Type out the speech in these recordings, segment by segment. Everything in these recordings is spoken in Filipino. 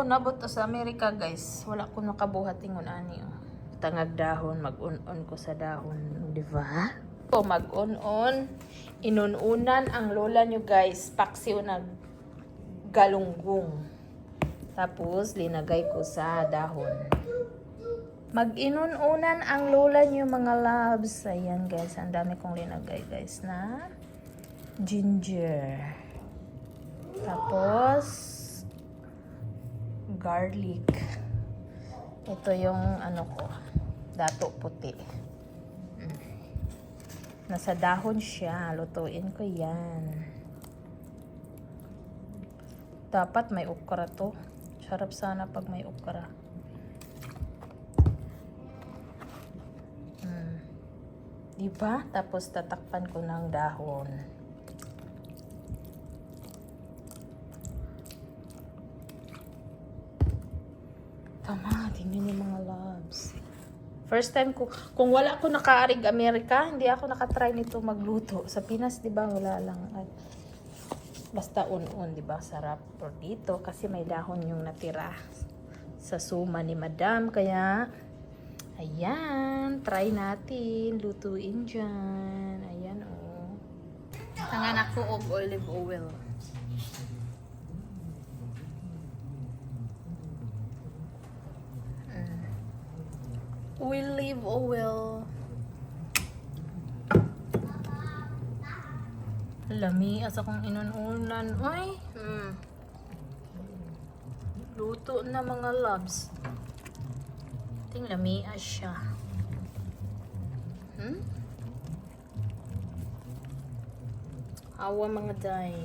Kung nabot to sa Amerika guys, wala ko nakabuhat ingon ani. oh. Tangag dahon, mag-on-on ko sa dahon, di ba? O mag-on-on, inununan ang lola nyo guys, paksiw na galunggong. Tapos, linagay ko sa dahon. Mag-inununan ang lola nyo mga loves. Ayan guys, ang dami kong linagay guys na ginger. Tapos, garlic. Ito yung ano ko, dato puti. Mm. Nasa dahon siya, lutuin ko yan. Dapat may okra to. Sarap sana pag may okra. Mm. Diba? Tapos tatakpan ko ng dahon. Tama, tingnan niyo mga loves. First time ko, kung wala ko nakaarig Amerika, hindi ako nakatry nito magluto. Sa Pinas, di ba, wala lang. At basta un-un, di ba, sarap. Pero dito, kasi may dahon yung natira sa suma ni Madam. Kaya, ayan, try natin. Lutuin dyan. Ayan, oh. Tangan ako og olive oil. Olive oil. Lami, asa kong inununan. Ay, mm. Luto na mga loves. Ting lami siya. Hmm? Awa mga day.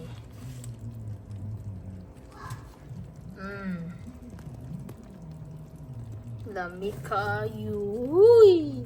Mm. Lami kayo. Uy!